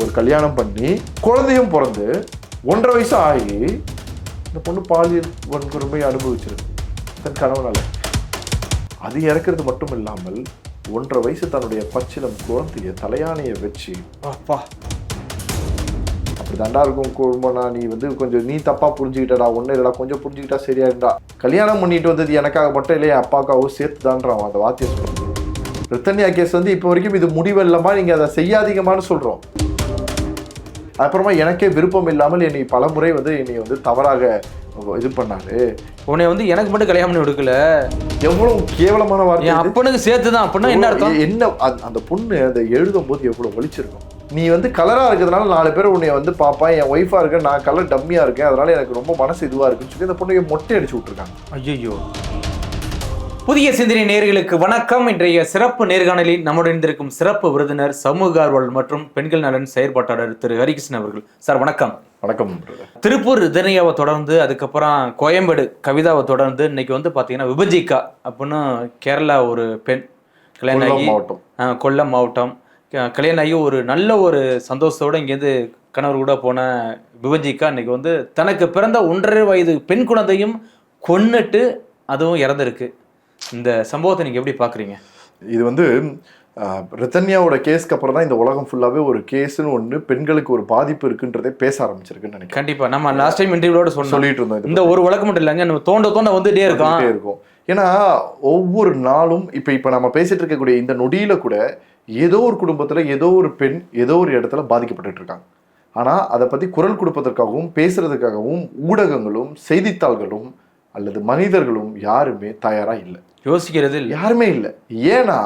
ஒரு கல்யாணம் பண்ணி குழந்தையும் பிறந்து ஒன்றரை வயசு ஆகி இந்த பொண்ணு பாலியல் வன்கொடுமை அனுபவிச்சிருக்கு. தன் கணவனால. அது இறக்கிறது மட்டும் இல்லாமல் ஒன்றரை வயசு தன்னுடைய பச்சிலம் குழந்தைய தலையானையை வச்சு அப்பா அப்படிதாண்டா இருக்கும். குடும்பம்னா நீ வந்து கொஞ்சம் நீ தப்பாக புரிஞ்சுக்கிட்டடா. ஒன்றும் இல்லடா. கொஞ்சம் புரிஞ்சுக்கிட்டா சரியாயிருந்தா கல்யாணம் பண்ணிட்டு வந்தது எனக்காக மட்டும் இல்லையே அப்பாக்காவோ சேர்த்து தான்றான் அந்த வார்த்தையை சொல்றது. ரித்தன்யா கேஸ் வந்து இப்போ வரைக்கும் இது முடிவில்லமா நீங்கள் அதை செய்யாதீங்கமான்னு சொல்கிறோம் அப்புறமா எனக்கே விருப்பம் இல்லாமல் என்னை பலமுறை வந்து என்னை வந்து தவறாக இது பண்ணாரு. உன்னை வந்து எனக்கு மட்டும் கல்யாணம் பண்ணி கொடுக்கல. எவ்வளவு கேவலமான வார்த்தை. அப்பனுக்கு சேர்த்து தான் அப்படின்னா என்ன அர்த்தம்? என்ன அந்த- பொண்ணு அதை எழுதும் போது எவ்வளவு வலிச்சிருக்கும் நீ வந்து கலரா இருக்கிறதுனால நாலு பேர் உன்னை வந்து பாப்பா என் ஒய்ஃபா இருக்க நான் கலர் டம்மியா இருக்கேன். அதனால எனக்கு ரொம்ப மனசு இதுவா இருக்குன்னு சொல்லி அந்த பொண்ணுக்கு மொட்டை அடிச்சு விட்டுருக்காங்க. ஐயோ புதிய சிந்தனை நேர்களுக்கு வணக்கம். இன்றைய சிறப்பு நேர்காணலில் நம்முடன் இருந்திருக்கும் சிறப்பு விருந்தினர் சமூக ஆர்வலர் மற்றும் பெண்கள் நலன் செயற்பாட்டாளர் திரு ஹரிகிருஷ்ணன் அவர்கள். சார் வணக்கம். வணக்கம். திருப்பூர் இதனியாவை தொடர்ந்து அதுக்கப்புறம் கோயம்பேடு கவிதாவை தொடர்ந்து இன்னைக்கு வந்து பார்த்தீங்கன்னா விபஜிகா அப்படின்னு கேரளா ஒரு பெண் கல்யாணம் ஆகி மாவட்டம். கொல்லம் மாவட்டம். கல்யாணம் ஆகி ஒரு நல்ல ஒரு சந்தோஷத்தோட இங்கேருந்து கணவர் கூட போன விபஜிகா இன்னைக்கு வந்து தனக்கு பிறந்த ஒன்றரை வயது பெண் குழந்தையும் கொன்னுட்டு அதுவும் இறந்துருக்கு. இந்த சம்பவத்தை நீங்க எப்படி பாக்குறீங்க? இது வந்து ரித்தன்யாவோட கேஸ்க்கு அப்புறம் தான் இந்த உலகம் ஃபுல்லாவே ஒரு கேஸ்னு ஒண்ணு பெண்களுக்கு ஒரு பாதிப்பு இருக்குன்றதே பேச ஆரம்பிச்சிருக்குன்னு நினைக்கிறேன். கண்டிப்பா. நம்ம லாஸ்ட் டைம் இன்டர்வியூட சொல்லிட்டு இருந்தோம் இந்த ஒரு வழக்கு மட்டும் இல்லைங்க நம்ம தோண்ட தோண்ட வந்துட்டே இருக்கோம். இருக்கும். ஏன்னா ஒவ்வொரு நாளும் இப்ப இப்ப நம்ம பேசிட்டு இருக்கக்கூடிய இந்த நொடியில கூட ஏதோ ஒரு குடும்பத்துல ஏதோ ஒரு பெண் ஏதோ ஒரு இடத்துல பாதிக்கப்பட்டுட்டு இருக்காங்க. ஆனா அதை பத்தி குரல் கொடுப்பதற்காகவும் பேசுறதுக்காகவும் ஊடகங்களும் செய்தித்தாள்களும் அல்லது மனிதர்களும் யாருமே தயாரா இல்லை. யோசிக்கிறது யாருமே இல்லை. ஏன்னா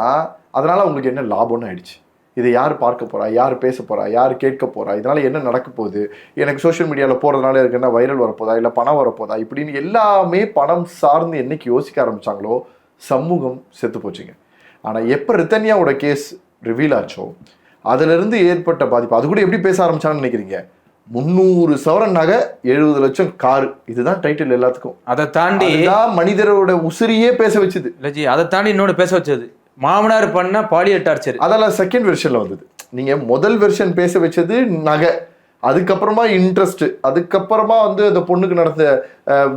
அதனால அவங்களுக்கு என்ன லாபம்னு ஆயிடுச்சு. இதை யார் பார்க்க போறா? யார் பேச போறா? யார் கேட்க போறா? இதனால என்ன நடக்க போகுது? எனக்கு சோஷியல் மீடியாவில் போறதுனால எனக்கு என்ன வைரல் வரப்போதா? இல்லை பணம் வரப்போதா? இப்படின்னு எல்லாமே பணம் சார்ந்து என்னைக்கு யோசிக்க ஆரம்பிச்சாங்களோ சமூகம் செத்து போச்சுங்க. ஆனால் எப்போ ரித்தன்யாவோட கேஸ் ரிவீல் ஆச்சோ அதிலிருந்து ஏற்பட்ட பாதிப்பு அது கூட எப்படி பேச ஆரம்பிச்சான்னு நினைக்கிறீங்க? முந்நூறு சவரன் நகை எழுபது லட்சம் காரு. இதுதான் டைட்டில் எல்லாத்துக்கும். அதை தாண்டி மனிதரோட உசிரியே பேச வச்சுது. லஜி அதை தாண்டி இன்னொன்று பேச வச்சது. மாமனார் பண்ண பாலியல் டார்ச்சர் அதெல்லாம் செகண்ட் வெர்ஷன்ல வந்தது. நீங்க முதல் வெர்ஷன் பேச வச்சது நகை. அதுக்கப்புறமா இன்ட்ரெஸ்ட் அதுக்கப்புறமா வந்து அந்த பொண்ணுக்கு நடந்த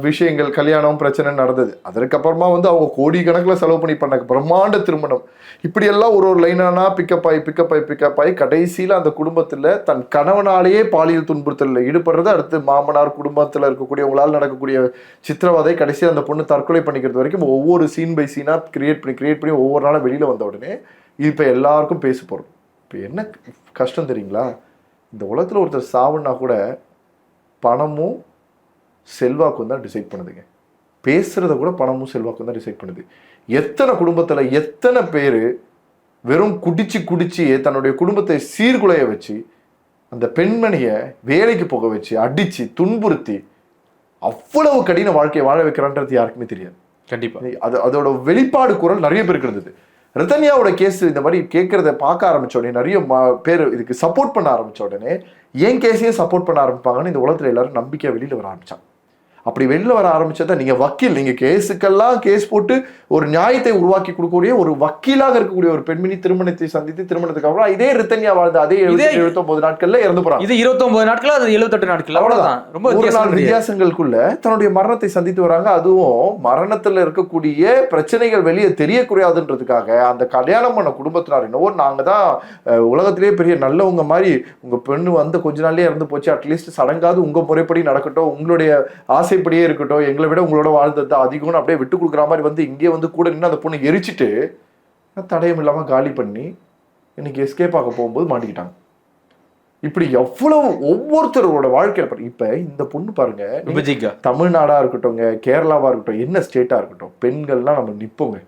விஷயங்கள் கல்யாணம் பிரச்சனை நடந்தது. அதற்கப்புறமா வந்து அவங்க கோடிக்கணக்கில் செலவு பண்ணி பண்ண பிரம்மாண்ட திருமணம். இப்படியெல்லாம் ஒரு ஒரு லைனானா பிக்கப் ஆகி பிக்கப் ஆகி பிக்கப் ஆகி கடைசியில் அந்த குடும்பத்தில் தன் கணவனாலேயே பாலியல் துன்புறுத்தலில் ஈடுபடுறது அடுத்து மாமனார் குடும்பத்தில் இருக்கக்கூடியவங்களால் நடக்கக்கூடிய சித்திரவதை கடைசியாக அந்த பொண்ணு தற்கொலை பண்ணிக்கிறது வரைக்கும் ஒவ்வொரு சீன் பை சீனாக கிரியேட் பண்ணி கிரியேட் பண்ணி ஒவ்வொரு நாளும் வெளியில் வந்த உடனே இப்போ எல்லாருக்கும் பேச போகிறோம் இப்போ என்ன கஷ்டம் தெரியுங்களா? இந்த உலகத்தில் ஒருத்தர் சாவுன்னா கூட பணமும் செல்வாக்கும் தான் டிசைட் பண்ணுதுங்க. பேசுறத கூட பணமும் செல்வாக்கும் தான் டிசைட் பண்ணுது. எத்தனை குடும்பத்தில் எத்தனை பேர் வெறும் குடிச்சு குடிச்சு தன்னுடைய குடும்பத்தை சீர்குலைய வச்சு அந்த பெண்மணியை வேலைக்கு போக வச்சு அடிச்சு துன்புறுத்தி அவ்வளவு கடின வாழ்க்கையை வாழ வைக்கிறான்றது யாருக்குமே தெரியாது. கண்டிப்பா. அது அதோட வெளிப்பாடு குரல் நிறைய பேருக்கு இருந்தது. ரித்தன்யாவோட கேஸ் இந்த மாதிரி கேட்கறத பார்க்க ஆரம்பிச்ச உடனே நிறைய பேர் இதுக்கு சப்போர்ட் பண்ண ஆரம்பிச்ச உடனே ஏன் கேஸையும் சப்போர்ட் பண்ண ஆரம்பிப்பாங்கன்னு இந்த உலகத்துல எல்லாரும் நம்பிக்கை வெளியில வர ஆரம்பிச்சாங்க. அப்படி வெளியில வர ஆரம்பிச்சதா நீங்க வக்கீல் நீங்க கேஸுக்கெல்லாம் கேஸ் போட்டு ஒரு நியாயத்தை உருவாக்கி கொடுக்கக்கூடிய ஒரு வக்கீலாக இருக்கக்கூடிய ஒரு பெண்மணி திருமணத்தை சந்தித்து திருமணத்துக்கு அப்புறம் இதே ரித்தன்யா வாழ்ந்த அதே இதே- எழுபத்தி ஒன்பது நாட்கள்ல இறந்து போறாங்க இது 29 நாட்கள் அது 78 நாட்கள் அவ்வளவுதான். ரொம்ப ஒரு நாள். வித்தியாசங்களுக்குள்ள தன்னுடைய மரணத்தை சந்தித்து வராங்க. அதுவும் மரணத்துல இருக்கக்கூடிய பிரச்சனைகள் வெளியே தெரியக்கூடாதுன்றதுக்காக அந்த கல்யாணம் பண்ண குடும்பத்தினார் என்னவோ நாங்க தான் உலகத்திலேயே பெரிய நல்லவங்க மாதிரி உங்க பெண்ணு வந்து கொஞ்ச நாள்லயே இறந்து போச்சு. அட்லீஸ்ட் சடங்காவது உங்க முறைப்படி நடக்கட்டும். உங்களுடைய ஆசைப்படியே இருக்கட்டும் எங்களை விட உங்களோட வாழ்ந்தது அதிகம்னு அப்படியே விட்டு கொடுக்குற மாதிரி வந்து இங்கே வந்து கூட நின்று அந்த பொண்ணு எரிச்சிட்டு தடயம் இல்லாம காலி பண்ணி இன்னைக்கு எஸ்கேப் ஆக போகும்போது மாட்டிக்கிட்டாங்க. இப்படி எவ்வளவு ஒவ்வொருத்தரோட வாழ்க்கையில பாருங்க இப்ப இந்த பொண்ணு பாருங்க தமிழ்நாடா இருக்கட்டும்ங்க கேரளாவா இருக்கட்டும் என்ன ஸ்டேட்டா இருக்கட்டும் பெண்கள்லாம் நம்ம நிப்போங்க.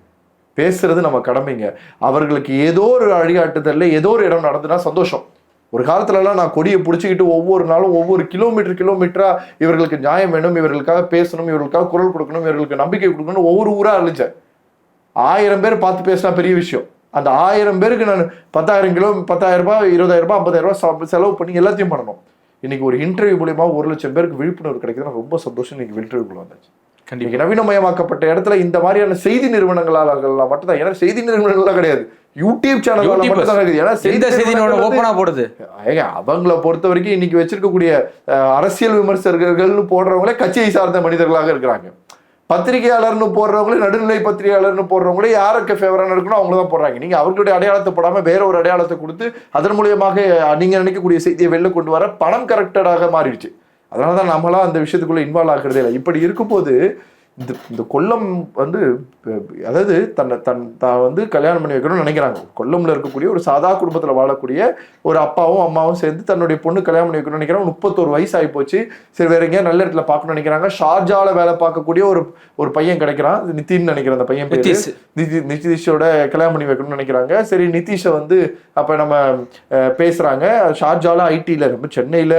பேசுறது நம்ம கடமைங்க. அவர்களுக்கு ஏதோ ஒரு வழிகாட்டுதல்ல ஏதோ ஒரு இடம் நடந்துனா சந்தோஷம். ஒரு காலத்துலலாம் நான் கொடியை பிடிச்சிக்கிட்டு ஒவ்வொரு நாளும் ஒவ்வொரு கிலோமீட்டர் கிலோமீட்டரா இவர்களுக்கு நியாயம் வேணும் இவர்களுக்காக பேசணும் இவர்களுக்காக குரல் கொடுக்கணும் இவர்களுக்கு நம்பிக்கை கொடுக்கணும் ஒவ்வொரு ஊரா அழிஞ்சேன். ஆயிரம் பேர் பார்த்து பேசினா பெரிய விஷயம். அந்த ஆயிரம் பேருக்கு நான் பத்தாயிரம் கிலோ பத்தாயிரம் ரூபாய் இருபதாயிரம் ரூபாய் ஐம்பதாயிரம் ரூபாய் செலவு- பண்ணி எல்லாத்தையும் பண்ணணும். இன்னைக்கு ஒரு இன்டர்வியூ மூலியமா ஒரு லட்சம் பேருக்கு விழிப்புணர்வு கிடைக்குதுன்னா ரொம்ப சந்தோஷம் இன்னைக்கு இன்டர்வியூக்குள்ள வந்தாச்சு. கண்டிப்பா. இன்னைக்கு நவீனமயமாக்கப்பட்ட இடத்துல இந்த மாதிரியான செய்தி நிறுவனங்களால மட்டும்தான். ஏன்னா செய்தி நிறுவனங்கள்லாம் கிடையாது. யூடியூப் சேனல் மட்டும் தான் நடக்குது ஏன்னா செய்தி செய்தி ஓப்பனா போடுது. ஏங்க அவங்கள பொறுத்த வரைக்கும் இன்னைக்கு வச்சிருக்கக்கூடிய அரசியல் விமர்சகர்கள்னு போடுறவங்களே கட்சியை சார்ந்த மனிதர்களாக இருக்கிறாங்க. பத்திரிகையாளர்னு போடுறவங்களே நடுநிலை பத்திரிகையாளர்னு போடுறவங்களே யாருக்கு ஃபேவரான இருக்கணும் அவங்க தான் போடுறாங்க. நீங்க அவர்களுடைய அடையாளத்தை போடாம வேற ஒரு அடையாளத்தை கொடுத்து அதன் மூலியமாக நீங்க நினைக்கக்கூடிய செய்தியை வெளில கொண்டு வர பணம் கரெக்டடாக மாறிடுச்சு. அதனால தான் நம்மளாம் அந்த விஷயத்துக்குள்ள இன்வால்வ் ஆகிறதே இல்லை. இப்படி இருக்கும்போது இந்த இந்த கொல்லம் வந்து அதாவது தன்னை தன் தான் வந்து கல்யாணம் பண்ணி வைக்கணும்னு நினைக்கிறாங்க. கொல்லம்ல இருக்கக்கூடிய ஒரு சாதா குடும்பத்துல வாழக்கூடிய ஒரு அப்பாவும் அம்மாவும் சேர்ந்து தன்னுடைய பொண்ணு கல்யாணம் பண்ணி வைக்கணும்னு நினைக்கிறாங்க. முப்பத்தோரு வயசு ஆகி போச்சு. சரி வேற எங்கேயா நல்ல இடத்துல பார்க்கணும்னு நினைக்கிறாங்க. ஷார்ஜால வேலை பார்க்கக்கூடிய ஒரு ஒரு பையன் கிடைக்கிறான். இது நிதின் நினைக்கிறேன் அந்த பையன் பேரு. நிதி நிதிஷோட கல்யாணம் பண்ணி வைக்கணும்னு நினைக்கிறாங்க. சரி நிதிஷை வந்து அப்ப நம்ம அஹ், பேசுறாங்க. ஷார்ஜால ஐடில நம்ம சென்னையில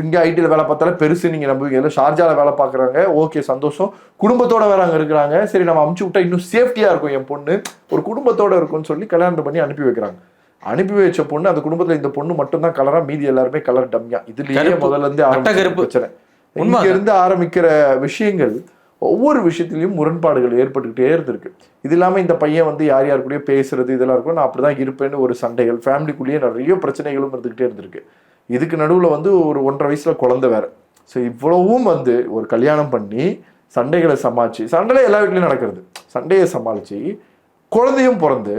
இங்க ஐடில வேலை பார்த்தாலும் பெருசு. நீங்க நம்புவீங்க. இல்ல ஷார்ஜால வேலை பார்க்கறாங்க. ஓகே சந்தோஷம். குடும்பத்தோட வேற அங்க இருக்கிறாங்க. சரி நம்ம அமுச்சு விட்டா இன்னும் சேஃப்டியா இருக்கும். என் பொண்ணு ஒரு குடும்பத்தோட இருக்கும்னு சொல்லி கல்யாணம் பண்ணி அனுப்பி வைக்கிறாங்க. அனுப்பி வச்ச பொண்ணு அந்த குடும்பத்துல இந்த பொண்ணு மட்டும் தான் கலரா மீதி எல்லாருமே கலர் டம்யா இதுலயே. முதல்ல இருந்து. பிரச்சனை. இங்க இருந்து ஆரம்பிக்கிற விஷயங்கள் ஒவ்வொரு விஷயத்திலையும் முரண்பாடுகள் ஏற்பட்டுக்கிட்டே இருந்திருக்கு. இது இல்லாம இந்த பையன் வந்து யார் யார் கூடயோ பேசுறது இதெல்லாம் இருக்கும். நான் அப்படிதான் இருப்பேன்னு ஒரு சண்டைகள் ஃபேமிலிக்குள்ளேயே நிறைய பிரச்சனைகளும் இருந்துகிட்டே இருந்திருக்கு. இதுக்கு நடுவுல வந்து ஒரு ஒன்றரை வயசுல குழந்தை வேற. ஸோ இவ்வளவும் வந்து ஒரு கல்யாணம் பண்ணி சண்டைகளை சமாளிச்சு சண்டை எல்லா வீட்லேயும் நடக்கிறது. சண்டையை சமாளித்து குழந்தையும் பிறந்து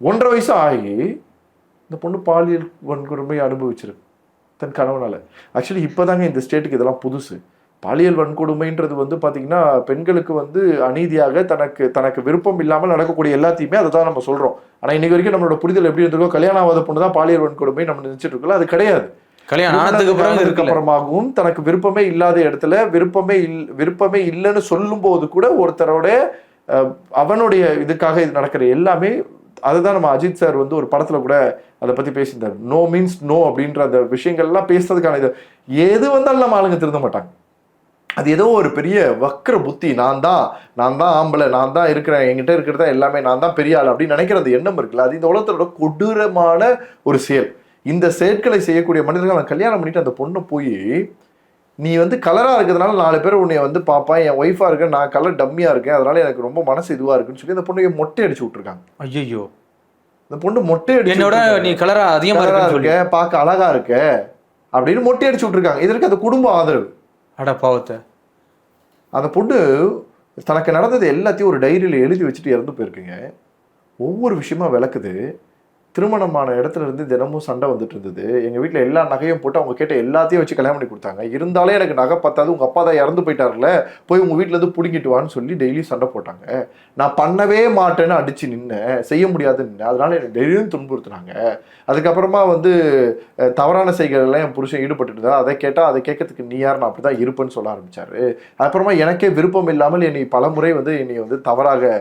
ஒன்றரை வயசு ஆகி இந்த பொண்ணு பாலியல் வன்கொடுமை அனுபவிச்சிருக்கு தன் கணவனால். ஆக்சுவலி இப்போ தாங்க இந்த ஸ்டேட்டுக்கு இதெல்லாம் புதுசு. பாலியல் வன்கொடுமைன்றது வந்து பார்த்திங்கன்னா பெண்களுக்கு வந்து அநீதியாக தனக்கு தனக்கு விருப்பம் இல்லாமல் நடக்கக்கூடிய எல்லாத்தையுமே அதை தான் நம்ம சொல்கிறோம் ஆனால் இன்றைக்கி வரைக்கும் நம்மளோட புரிதல் எப்படி இருந்திருக்கோ கல்யாணம் ஆகாத பொண்ணு தான் பாலியல் வன்கொடுமை நம்ம நினச்சிட்டு இருக்கோம் அது கிடையாது. கல்யாணம் ஆனதுக்கு இருக்குல்ல அப்புறமாகவும் தனக்கு விருப்பமே இல்லாத இடத்துல விருப்பமே இல் விருப்பமே இல்லைன்னு சொல்லும் போது கூட ஒருத்தரோட அவனுடைய இதுக்காக இது நடக்கிற எல்லாமே அதுதான் நம்ம அஜித் சார் வந்து ஒரு படத்துல கூட அதை பத்தி பேசியிருந்தார். நோ மீன்ஸ் நோ அப்படின்ற அந்த விஷயங்கள்லாம் பேசுறதுக்கான இது. எது வந்தாலும் நம்ம ஆளுங்க திருந்த மாட்டாங்க. அது ஏதோ ஒரு பெரிய வக்ர புத்தி. நான் தான் நான் தான் ஆம்பளை நான் தான் இருக்கிறேன் என்கிட்ட இருக்கிறதா எல்லாமே நான் தான் பெரிய ஆள் அப்படின்னு நினைக்கிறது எண்ணம் இருக்குல்ல அது இந்த உலகத்தோட கொடூரமான ஒரு செயல். இந்த செயற்களை செய்யக்கூடிய மனிதர்கள் நான் கல்யாணம் பண்ணிட்டு அந்த பொண்ணை போய் நீ வந்து கலரா இருக்கிறதுனால நாலு பேர் உன்னை வந்து பாப்பான் என் ஒய்ஃபா இருக்கேன் நான் கலர் டம்மியா இருக்கேன். அதனால எனக்கு ரொம்ப மனசு இதுவா இருக்குன்னு சொல்லி அந்த பொண்ணு மொட்டை அடிச்சு விட்டுருக்காங்க. ஐயோ அந்த பொண்ணு மொட்டை அடிச்சு என்னோட. நீ கலரா அதிகமா கலரா இருக்குன்னு சொல்லி. இருக்க பார்க்க அழகா இருக்க அப்படின்னு மொட்டை அடிச்சு விட்டுருக்காங்க. இதற்கு அந்த குடும்ப ஆதரவு. அட பாவத்தை. அந்த பொண்ணு தனக்கு நடந்தது எல்லாத்தையும் ஒரு டைரியில் எழுதி வச்சுட்டு இறந்து போயிருக்குங்க. ஒவ்வொரு விஷயமா விளக்குது. திருமணமான இடத்துல இருந்து தினமும் சண்டை வந்துட்டு இருந்தது. எங்கள் வீட்டில் எல்லா நகையும் போட்டு அவங்க கேட்ட எல்லாத்தையும் வச்சு கல்யாணம் பண்ணி கொடுத்தாங்க. இருந்தாலே எனக்கு நகை பார்த்தாது உங்கள் அப்பா தான் இறந்து போயிட்டார்ல போய் உங்கள் வீட்டிலேருந்து பிடிங்கிட்டு வான்னு சொல்லி டெய்லியும் சண்டை போட்டாங்க. நான் பண்ணவே மாட்டேன்னு அடித்து நின்னேன். செய்ய முடியாதுன்னு நின்று அதனால எனக்கு டெய்லியும் துன்புறுத்துனாங்க. அதுக்கப்புறமா வந்து தவறான செய்கைகள்லாம் என் புருஷன் ஈடுபட்டு இருந்தா அதை கேட்டால் அதை கேட்கறதுக்கு நீ யார்? நான் அப்படிதான் இருப்பேன்னு சொல்ல ஆரம்பித்தார் அப்புறமா எனக்கே விருப்பம் இல்லாமல் என்னை பலமுறை வந்து என்னை வந்து தவறாக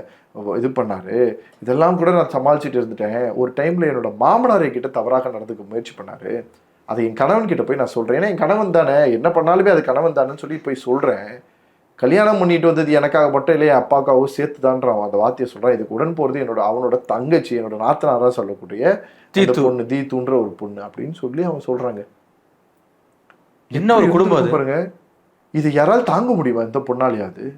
இது பண்ணாரு. இதெல்லாம் கூட நான் சமாளிச்சுட்டு இருந்துட்டேன். ஒரு டைம்ல என்னோட மாமனார் என்கிட்ட தவறாக நடந்துக்க முயற்சி பண்ணாரு. அதை என் கணவன் கிட்ட போய் நான் சொல்றேன். ஏன்னா என் கணவன் தானே. என்ன பண்ணாலுமே அது கணவன் தானேன்னு சொல்லி போய் சொல்றேன். கல்யாணம் பண்ணிட்டு வந்தது எனக்காக மட்டும் இல்லை என் அப்பாக்காவோ சேர்த்து தான்றான் அந்த வார்த்தையை சொல்றான். இதுக்கு உடன் போறது என்னோட அவனோட தங்கச்சி என்னோட நாத்தனாரா சொல்லக்கூடிய தீத்து. பொண்ணு தீத்துன்ற ஒரு பொண்ணு அப்படின்னு சொல்லி அவங்க சொல்றாங்க. என்ன ஒரு குடும்பம் பாருங்க. இது யாரால் தாங்க முடியுமா? இந்த பொண்ணாலையாது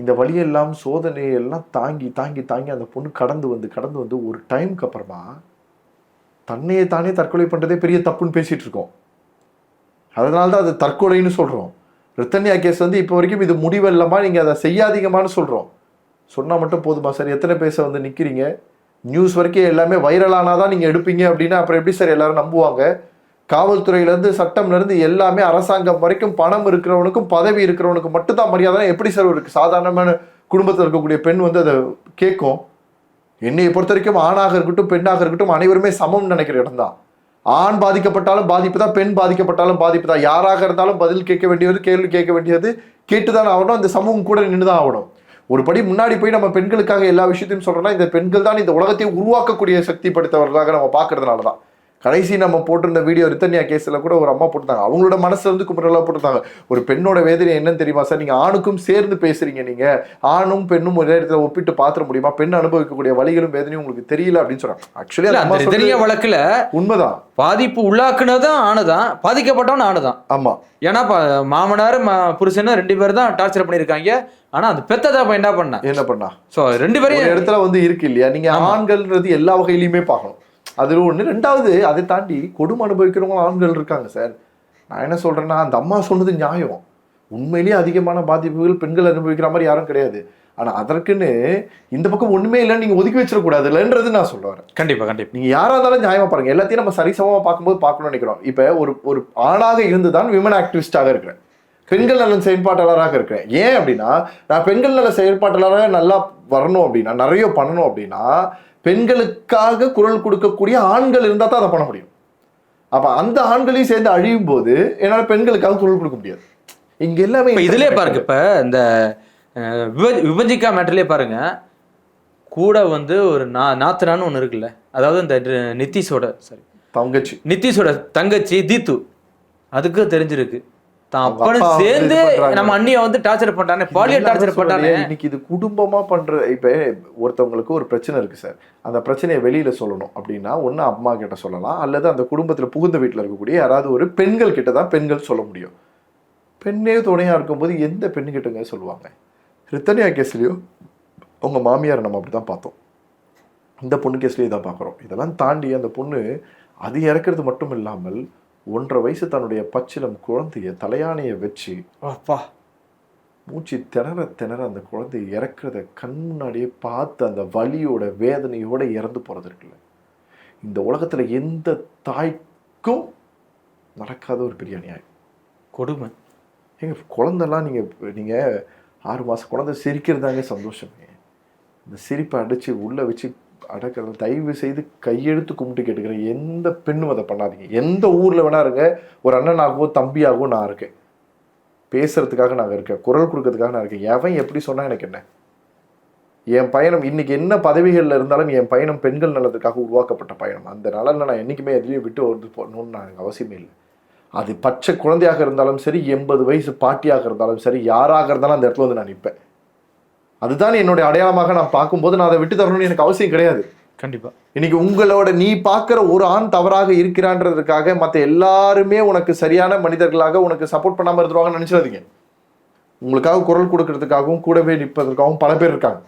இந்த வழியெல்லாம் சோதனையெல்லாம் தாங்கி தாங்கி தாங்கி அந்த பொண்ணு கடந்து வந்து கடந்து வந்து ஒரு டைம்க்கு அப்புறமா தன்னையே தானே தற்கொலை பண்ணுறதே பெரிய தப்புன்னு பேசிகிட்டு இருக்கோம். அதனால தான் அது தற்கொலைன்னு சொல்கிறோம் ரித்தன்யா கேஸ் வந்து இப்போ வரைக்கும் இது முடிவில்லமா நீங்கள் அதை செய்யாதீங்கம்மான்னு சொல்கிறோம் சொன்னால் மட்டும் போதுமா சார்? எத்தனை பேச வந்து நிற்கிறீங்க நியூஸ் வரைக்கும் எல்லாமே வைரலானாதான் நீங்கள் எடுப்பீங்க அப்படின்னா அப்புறம் எப்படி சார் எல்லாரும் நம்புவாங்க? காவல்துறையிலேருந்து சட்டம்லேருந்து எல்லாமே அரசாங்கம் வரைக்கும் பணம் இருக்கிறவனுக்கும் பதவி இருக்கிறவனுக்கு மட்டும்தான் மரியாதை எப்படி சார் ஒரு சாதாரணமான குடும்பத்தில் இருக்கக்கூடிய பெண் வந்து அதை கேட்கும்? என்னையை பொறுத்த வரைக்கும் ஆணாக இருக்கட்டும் பெண்ணாக இருக்கட்டும் அனைவருமே சமம்னு நினைக்கிற இடம் தான். ஆண் பாதிக்கப்பட்டாலும் பாதிப்பு தான் பெண் பாதிக்கப்பட்டாலும் பாதிப்பு தான். யாராக இருந்தாலும் பதில் கேட்க வேண்டியது கேள்வி கேட்க வேண்டியது கேட்டுதான் ஆகணும். அந்த சமூகம் கூட நின்று தான் ஆகணும். ஒரு படி முன்னாடி போய் நம்ம பெண்களுக்காக எல்லா விஷயத்தையும் சொல்கிறோன்னா இந்த பெண்கள் தான் இந்த உலகத்தை உருவாக்கக்கூடிய சக்தி படுத்தவர்களாக நம்ம பார்க்கறதுனால தான் கடைசி நம்ம போட்டிருந்த வீடியோ ரித்தன்யா கேஸ்ல கூட ஒரு அம்மா போட்டிருந்தாங்க. அவங்களோட மனசுல இருந்து கும்பிடலாம் போட்டிருந்தாங்க. ஒரு பெண்ணோட வேதனை என்னன்னு தெரியுமா சார்? நீங்க ஆணுக்கும் சேர்ந்து பேசுறீங்க நீங்க. ஆணும் பெண்ணும் ஒரே இடத்துல ஒப்பிட்டு பாத்திர முடியுமா? பெண் அனுபவிக்கக்கூடிய வலிகளும் வேதனையும் உங்களுக்கு தெரியல அப்படின்னு சொல்றாங்க. இல்ல ஆக்சுவலி அந்த ரிதனியா வழக்குல உண்மைதான். பாதிப்பு உள்ளாக்குனதும் ஆணுதான் பாதிக்கப்பட்டவன் ஆணுதான். ஆமா. ஏன்னா மாமனார் புருஷனும் ரெண்டு பேர் தான் டார்ச்சர் பண்ணியிருக்காங்க. ஆனா அந்த பெத்த தகப்பன் என்ன பண்ணா? என்ன பண்ணா? சோ ரெண்டு ஒரு பேரையும் இடத்துல வந்து இருக்கு இல்லையா? நீங்க. ஆண்கள்ன்றது எல்லா வகையிலுமே பார்க்கணும். அது ஒண்ணு. ரெண்டாவது அதை தாண்டி கொடுமை அனுபவிக்கிறவங்க ஆண்கள் இருக்காங்க சார். நான் என்ன சொல்றேன்னா அந்த அம்மா சொன்னது நியாயம். உண்மையிலேயே அதிகமான பாதிப்புகள் பெண்கள் அனுபவிக்கிற மாதிரி யாரும் கிடையாது. ஆனா அதற்குன்னு இந்த பக்கம் ஒண்ணுமே இல்லைன்னு நீங்க ஒதுக்கி வச்சிடக்கூடாதுல்லன்றது நான் சொல்ல வரேன். கண்டிப்பா கண்டிப்பா. நீங்க யாரா இருந்தாலும் நியாயமா பாருங்க. எல்லாத்தையும் நம்ம சரிசமமா பார்க்கும்போது பார்க்கணும்னு நினைக்கிறோம். இப்ப ஒரு ஒரு ஆணாக இருந்து தான் விமன் ஆக்டிவிஸ்டாக இருக்கிறேன். பெண்கள் நலன் செயல்பாட்டாளராக இருக்கிறேன். ஏன் அப்படின்னா நான் பெண்கள் நல செயல்பாட்டாளராக நல்லா வரணும் அப்படின்னா நிறைய பண்ணணும் அப்படின்னா பெண்களுக்காக குரல் கொடுக்கக்கூடிய ஆண்கள் இருந்தால் தான் அதை பண்ண முடியும். அப்ப அந்த ஆண்களையும் சேர்ந்து அழியும் போது என்னால பெண்களுக்காக குரல் கொடுக்க முடியாது. இங்க எல்லாமே இப்ப இதுலயே பாருங்க இப்ப இந்த அஹ், விப- விபஜிகா மேட்டர்லயே பாருங்க. கூட வந்து ஒரு நா நாத்தனான்னு ஒண்ணு இருக்குல்ல அதாவது இந்த நிதிஷோட சாரி தங்கச்சி. நிதிஷோட தங்கச்சி தீத்து. அதுக்கு தெரிஞ்சிருக்கு. அப்பனு சேர்ந்து. நம்ம அண்ணிய வந்து டார்ச்சர் பண்றானே பாலியல் டார்ச்சர். பண்றானே. இன்னைக்கு இது குடும்பமா பண்ற இப்ப ஒருத்தவங்களுக்கு ஒரு பிரச்சனை இருக்கு சார். அந்த பிரச்சனையை வெளியில சொல்லணும் அப்படின்னா ஒண்ணு அம்மா கிட்ட சொல்லலாம் அல்லது அந்த குடும்பத்துல புகுந்த வீட்டுல இருக்கக்கூடிய யாராவது ஒரு பெண்கள் கிட்ட தான் பெண்கள் சொல்ல முடியும். பெண்ணே துணையா இருக்கும்போது எந்த பெண்ணு கிட்டங்க சொல்லுவாங்க? ரித்தனியா கேஸ்லயும் உங்க மாமியார் நம்ம அப்படிதான் பார்த்தோம். இந்த பொண்ணு கேஸ்லயே இதான் பார்க்குறோம். இதெல்லாம் தாண்டி அந்த பொண்ணு அது இறக்குறது மட்டும் இல்லாமல் ஒன்றரை வயசு தன்னுடைய பச்சிலம் குழந்தைய தலையாணையை வச்சு அப்பா. மூச்சு திணற திணற அந்த குழந்தை இறக்குறத கண் முன்னாடியே பார்த்து அந்த வலியோட வேதனையோட இறந்து போறது இருக்குல்ல. இந்த உலகத்துல எந்த தாய்க்கும் நடக்காத ஒரு பெரிய அநியாயம் கொடுமை. எங்க குழந்தெல்லாம் நீங்க நீங்க ஆறு மாசம் குழந்தை சிரிக்கிறதாங்க சந்தோஷமே இந்த சிரிப்பை அடிச்சு உள்ள வச்சு அடக்கிறது தயவு செய்து கையெழுத்து கும்பிட்டு கேட்டுக்கிறேன். எந்த பெண்ணும் அதை பண்ணாதீங்க. எந்த ஊரில் வேணா இருங்க. ஒரு அண்ணனாகவோ தம்பியாகவோ நான் இருக்கேன். பேசுறதுக்காக நான் இருக்கேன். குரல் கொடுக்கறதுக்காக நான் இருக்கேன். எவன் எப்படி சொன்னால் எனக்கு என்ன? என் பயணம் இன்னைக்கு என்ன பதவிகளில் இருந்தாலும் என் பயணம் பெண்கள் நலத்துக்காக உருவாக்கப்பட்ட பயணம். அந்த நலனை நான் என்றைக்குமே எதுலேயும் விட்டு வந்து போகணும்னு நான் எனக்கு அவசியமே இல்லை. அது பச்சை குழந்தையாக இருந்தாலும் சரி எண்பது வயசு பாட்டியாக இருந்தாலும் சரி யாராக இருந்தாலும் அந்த இடத்துல வந்து நான் நிற்பேன் அதுதான் என்னுடைய அடையாளமாக நான் பார்க்கும்போது நான் அதை விட்டு தரணும்னு எனக்கு அவசியம் கிடையாது. கண்டிப்பா. இன்னைக்கு உங்களோட நீ பார்க்குற ஒரு ஆண் தவறாக இருக்கிறான்றதுக்காக மற்ற எல்லாருமே உனக்கு சரியான மனிதர்களாக உனக்கு சப்போர்ட் பண்ணாமல் இருந்துருவாங்கன்னு நினைச்சிடாதீங்க. உங்களுக்காக குரல் கொடுக்கறதுக்காகவும் கூடவே நிற்பதற்காகவும் பல பேர் இருக்காங்க.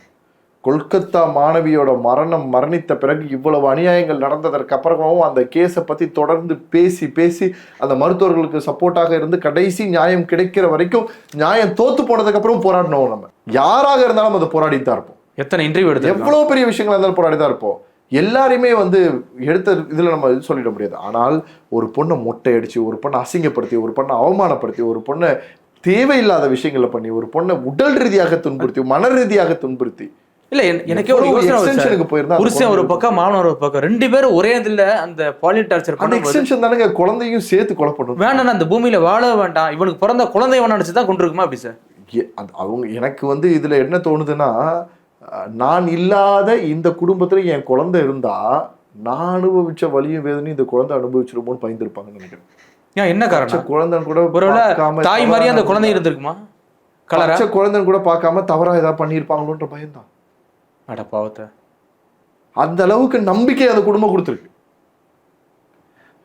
கொல்கத்தா மாணவியோட மரணம் மரணித்த பிறகு இவ்வளவு அநியாயங்கள் நடந்ததற்கு அப்புறமாவும் அந்த கேஸை பத்தி தொடர்ந்து பேசி பேசி அந்த மருத்துவர்களுக்கு சப்போர்ட்டாக இருந்து கடைசி நியாயம் கிடைக்கிற வரைக்கும் நியாயம் தோத்து போனதுக்கு அப்புறம் போராடணும் நம்ம. யாராக இருந்தாலும் அதை போராடி தான் இருப்போம். எத்தனை இன்டர்வியூ எடுத்து எவ்வளவு பெரிய விஷயங்களா இருந்தாலும் போராடி தான் இருப்போம். எல்லாரையுமே வந்து எடுத்த இதுல நம்ம சொல்லிட முடியாது. ஆனால் ஒரு பொண்ணை மொட்டை அடிச்சு ஒரு பொண்ணை அசிங்கப்படுத்தி ஒரு பொண்ணை அவமானப்படுத்தி ஒரு பொண்ணை தேவையில்லாத விஷயங்களை பண்ணி ஒரு பொண்ணை உடல் ரீதியாக துன்புறுத்தி மன ரீதியாக துன்புறுத்தி இல்ல என்- எனக்கே ஒரு யோசனை போயிருந்தா புருஷன் ஒரு குழந்தை பக்கம் மாமனார் ஒரு பக்கம். ரெண்டு பேரும் ஒரே இதுல அந்த பாலியல் டார்ச்சர் பண்ணும்போது எக்ஸ்டென்ஷன் தானங்க குழந்தையும் சேர்த்து கொலை பண்ணும். வேண்டாம் அந்த பூமியில வாழ வேண்டாம். இவனுக்கு பிறந்த குழந்தை வேணா நினைச்சு தான் கொண்டிருக்குமா அப்படி சார்? அவங்க எனக்கு வந்து இதுல என்ன தோணுதுன்னா நான் இல்லாத இந்த குடும்பத்துல என் குழந்தை இருந்தா நான் அனுபவிச்ச வலியும் வேதனையும் இந்த குழந்தை அனுபவிச்சிருமோன்னு பயந்துருப்பாங்கன்னு நினைக்கிறேன். ஏன் என்ன காரணம்? குழந்தைன்னு கூட தாய் மாதிரி அந்த குழந்தை இருந்திருக்குமா? கலரா? குழந்தைன்னு கூட பார்க்காம தவறா ஏதாவது பண்ணியிருப்பாங்களோன்ற பயம்தான். அட பாவத்தை. அந்த அளவுக்கு நம்பிக்கை அந்த குடும்பம் கொடுத்துருக்கு.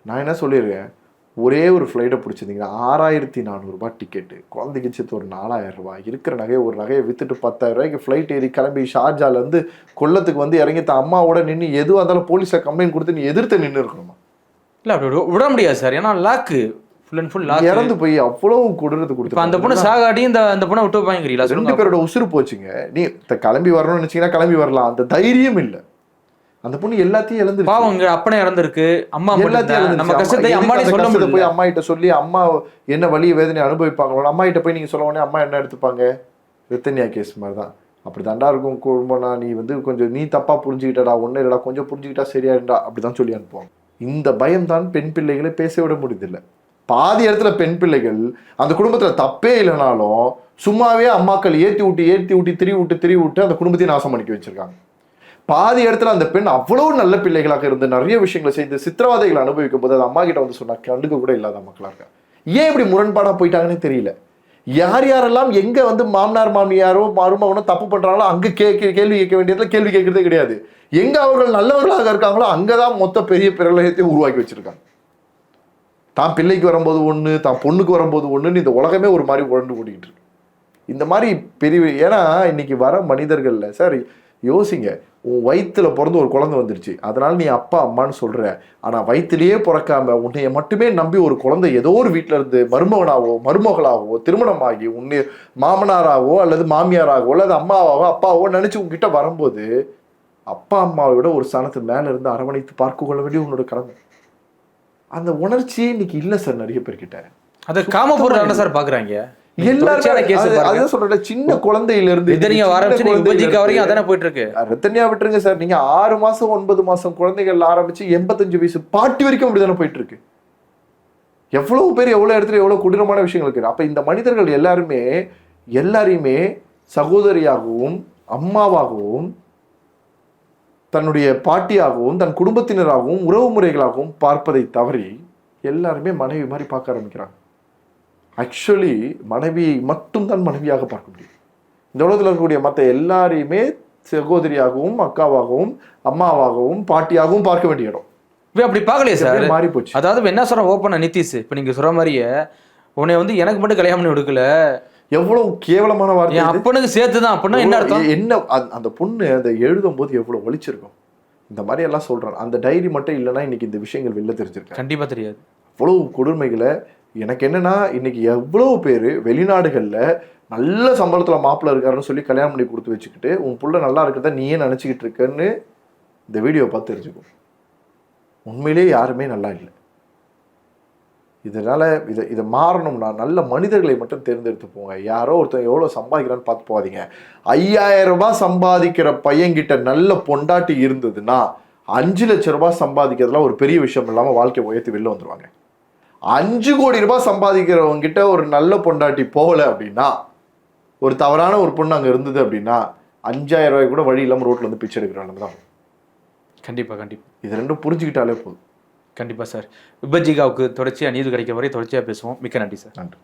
நான் என்ன சொல்லியிருக்கேன்? ஒரே ஒரு ஃப்ளைட்டை பிடிச்சிருந்தீங்கன்னா ஆறாயிரத்தி நானூறுரூபா டிக்கெட்டு குழந்தைக்கு சேர்த்து ஒரு நாலாயிரம் ரூபாய் இருக்கிற நகையை ஒரு நகையை வித்துட்டு பத்தாயிரம் ரூபாய்க்கு ஃப்ளைட் ஏறி கிளம்பி ஷார்ஜால இருந்து கொல்லத்துக்கு வந்து இறங்கி தன் அம்மாவோட நின்று எதுவாக இருந்தாலும் போலீஸில் கம்ப்ளைண்ட் கொடுத்து நீ எதிர்த்து நின்று இருக்கணுமா? இல்ல அப்படி விட முடியாது சார். ஏன்னா lock full and full lock இறந்து போய் அவ்வளவு கொடுறது இப்ப அந்த பொண்ணு கொடுத்து சாகாடி இந்த அந்த பொண்ணை விட்டு வைங்கிறீங்களா ரெண்டு பேரோட உசுறு போச்சுங்க. நீ கிளம்பி வரணும்னு நினைச்சீங்கன்னா கிளம்பி வரலாம். அந்த தைரியம் இல்லை. அந்த பொண்ணு எல்லாத்தையும் இழந்துருச்சு. பாவம் இங்க அப்பனே இறந்திருக்கு. அம்மா எல்லாத்தையும். நம்ம அம்மா- கஷ்டத்தை அந்த சொல்ல முடியல. போய் அம்மா கிட்ட சொல்லி அம்மா என்ன வலி வேதனை அனுபவிப்பாங்களோ அம்மா கிட்ட போய் நீங்க சொல்ல உடனே அம்மா என்ன எடுத்துப்பாங்க? ரித்தன்யா கேஸ் மாதிரி தான் அப்படி தாண்டா இருக்கும் குடும்பம்னா நீ வந்து கொஞ்சம் நீ தப்பா புரிஞ்சுக்கிட்டடா ஒன்றும் இல்லடா கொஞ்சம் புரிஞ்சுக்கிட்டா சரியாயிண்டா அப்படிதான் சொல்லி அனுப்புவாங்க. இந்த பயம் தான் பெண் பிள்ளைகளை பேச விட முடியுதில்லை பாதி இடத்துல பெண் பிள்ளைகள் அந்த குடும்பத்தில் தப்பே இல்லைனாலும் சும்மாவே அம்மாக்கள் ஏற்றி விட்டு ஏற்றி விட்டு திரி விட்டு திரி விட்டு அந்த குடும்பத்தையும் நாசம் பண்ணிக்க வச்சிருக்காங்க. பாதி இடத்துல அந்த பெண் அவ்வளோ நல்ல பிள்ளைகளாக இருந்து நிறைய விஷயங்களை செய்து சித்திரவாதைகளை அனுபவிக்கும் போது அது அம்மா கிட்ட வந்து சொன்னா கண்டுக்க கூட இல்லாத மக்களாக இருக்கா. ஏன் இப்படி முரண்பாடாக போயிட்டாங்கன்னு தெரியல. யார் யாரெல்லாம் எங்கே வந்து மாமனார் மாமியாரோ மருமகனோ தப்பு பண்றாங்களோ அங்கே கேட்க கேள்வி கேட்க வேண்டியதில் கேள்வி கேட்கறதே கிடையாது. எங்கே அவர்கள் நல்லவர்களாக இருக்காங்களோ அங்கே தான் மொத்த பெரிய பிரளயத்தை உருவாக்கி வச்சிருக்காங்க. தான் பிள்ளைக்கு வரும்போது ஒன்று தான் பொண்ணுக்கு வரும்போது ஒன்றுன்னு இந்த உலகமே ஒரு மாதிரி உழண்டு ஓடிக்கிட்டு இருக்கு. இந்த மாதிரி பெரிய ஏன்னா இன்னைக்கு வர மனிதர்கள்ல சார் யோசிங்க உன் வயிற்றுல பிறந்து ஒரு குழந்தை வந்துருச்சு. அதனால நீ அப்பா அம்மான்னு சொல்கிற ஆனால் வயிற்றுலேயே பிறக்காம உன்னைய மட்டுமே நம்பி ஒரு குழந்தை ஏதோ ஒரு வீட்டில் இருந்து மருமகனாவோ மருமகளாகவோ திருமணமாகி உன்னை மாமனாராகவோ அல்லது மாமியாராகவோ அல்லது அம்மாவாகவோ அப்பாவோ நினச்சி உங்ககிட்ட வரும்போது அப்பா அம்மாவை விட ஒரு ஸ்தானத்து மேலே இருந்து அரவணைத்து பார்க்க கொள்ள வேண்டிய உன்னோட கடமை. அந்த உணர்ச்சியே இன்னைக்கு இல்ல சார் நிறைய பேர்கிட்ட அதை காமபுரம் சார் பாக்குறாங்க. எல்லாருமே சொல்றேன் சின்ன குழந்தையில இருந்து வரைக்கும் அதானே போயிட்டு இருக்கு ரத்தன்யா விட்டுருங்க சார். நீங்க ஆறு மாசம் ஒன்பது மாசம் குழந்தைகள் ஆரம்பிச்சு எண்பத்தஞ்சு வயசு பாட்டி வரைக்கும் அப்படிதானே போயிட்டு இருக்கு எவ்வளவு பேர் எவ்வளவு இடத்துல எவ்வளவு கொடூரமான விஷயங்கள் இருக்கு அப்ப இந்த மனிதர்கள் எல்லாருமே எல்லாரையுமே சகோதரியாகவும் அம்மாவாகவும் தன்னுடைய பாட்டியாகவும் தன் குடும்பத்தினராகவும் உறவு முறைகளாகவும் பார்ப்பதை தவறி எல்லாருமே மனைவி மாதிரி பார்க்க ஆரம்பிக்கிறாங்க. ஆக்சுவலி மனைவியை மட்டும் தான் மனைவியாக பார்க்க முடியும். இந்த உலகத்தில் இருக்கக்கூடிய மற்ற எல்லாரையுமே சகோதரியாகவும் அக்காவாகவும் அம்மாவாகவும் பாட்டியாகவும் பார்க்க வேண்டிய இடம். இப்ப அப்படி பார்க்கலையே சார். மாறி போச்சு. அதாவது என்ன சொல்ற ஓப்பனா நிதிஷ்? இப்ப நீங்க சொல்ற மாதிரியே உன்னை வந்து எனக்கு மட்டும் கல்யாணம் பண்ணி கொடுக்கல. எவ்வளவு கேவலமான வார்த்தை. அப்பனுக்கு சேர்த்து தான் அப்படின்னா என்ன அர்த்தம்? என்ன அந்த- பொண்ணு அதை எழுதும் போது எவ்வளவு வலிச்சிருக்கும் இந்த மாதிரி எல்லாம் சொல்றான். அந்த டைரி மட்டும் இல்லைன்னா இன்னைக்கு இந்த விஷயங்கள் வெளில தெரிஞ்சிருக்காங்க கண்டிப்பா தெரியாது. அவ்வளவு கொடுமைகளை எனக்கு என்னன்னா இன்னைக்கு எவ்வளவு பேர் வெளிநாடுகள்ல நல்ல சம்பளத்துல மாப்பிள்ளை இருக்காருன்னு சொல்லி கல்யாணம் பண்ணி கொடுத்து வச்சுக்கிட்டு உன் புள்ள நல்லா இருக்கிறத நீயே நினைச்சுக்கிட்டு இருக்கன்னு இந்த வீடியோ பார்த்து தெரிஞ்சுக்கும். உண்மையிலேயே யாருமே நல்லா இல்லை. இதனால இதை இதை மாறணும்னா நல்ல மனிதர்களை மட்டும் தேர்ந்தெடுத்து போங்க. யாரோ ஒருத்தன் எவ்வளோ சம்பாதிக்கிறான்னு பார்த்து போகாதீங்க. ஐயாயிரம் ரூபாய் சம்பாதிக்கிற பையன்கிட்ட நல்ல பொண்டாட்டி இருந்ததுன்னா அஞ்சு லட்ச ரூபாய் சம்பாதிக்கிறதுலாம் ஒரு பெரிய விஷயம் இல்லாமல் வாழ்க்கையை உயர்த்தி வெளில வந்துருவாங்க. அஞ்சு கோடி ரூபாய் சம்பாதிக்கிறவங்க கிட்ட ஒரு நல்ல பொண்டாட்டி போகல அப்படின்னா ஒரு தவறான ஒரு பொண்ணு அங்கே இருந்தது அப்படின்னா அஞ்சாயிரம் ரூபாய் கூட வழி இல்லாமல் ரோட்ல வந்து பிச்சை எடுக்கிறாங்க தான். கண்டிப்பா கண்டிப்பா. இது ரெண்டும் புரிஞ்சுக்கிட்டாலே போதும். கண்டிப்பாக சார். விபஜிகாவுக்கு தொடர்ச்சியாக நீதி கிடைக்க வரை தொடர்ச்சியாக பேசுவோம். மிக்க நன்றி சார். நன்றி.